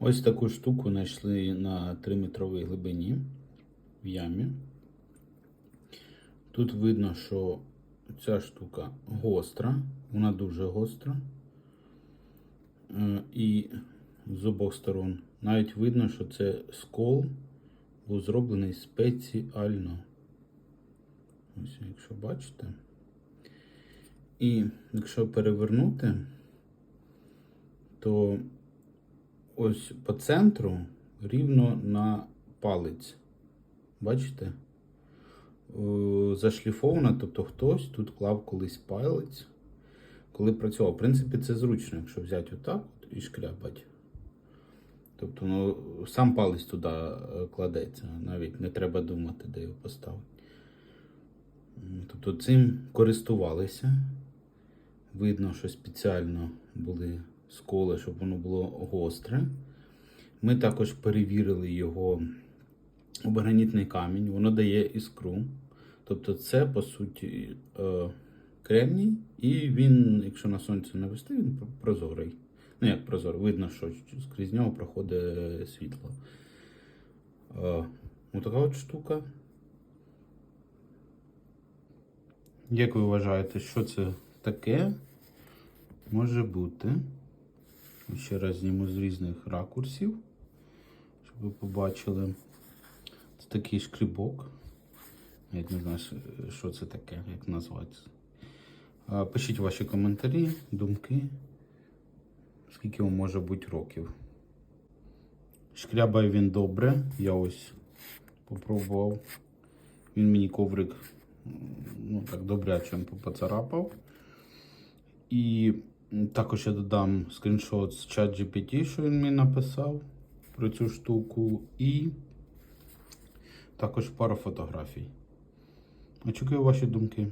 Ось таку штуку знайшли на 3-метровій глибині в ямі. Тут видно, що ця штука гостра, вона дуже гостра. Е, І з обох сторон навіть видно, що це скол був зроблений спеціально. Ось, якщо бачите. І якщо перевернути, то ось по центру рівно на палець. Бачите? Е, Зашліфовано, тобто хтось тут клав колись палець, коли працював. В принципі, це зручно, якщо взяти отак от і шкрябати. Тобто, ну, сам палець туди е, кладеться, навіть не треба думати, де його поставити. Тобто цим користувалися. Видно, що спеціально були сколи, щоб воно було гостре. Ми також перевірили його об гранітний камінь, воно дає іскру. Тобто, це по суті е, кремній, і він, якщо на сонце навести, він прозорий. Ну, як прозорий, видно, що скрізь нього проходить світло. Е, ось така от штука. Як ви вважаєте, що це таке може бути? Ще раз зніму з різних ракурсів, щоб ви побачили. Це такий шкрібок. Я не знаю, що- це таке, як назвати. Пишіть ваші коментарі, думки. Скільки вам може бути років. Шкрябає він добре. Я ось попробував. Він мені коврик ну, так добряче поцарапав. І також я додам скріншот з ChatGPT, що він мені написав про цю штуку. І також пару фотографій. Очікую ваші думки.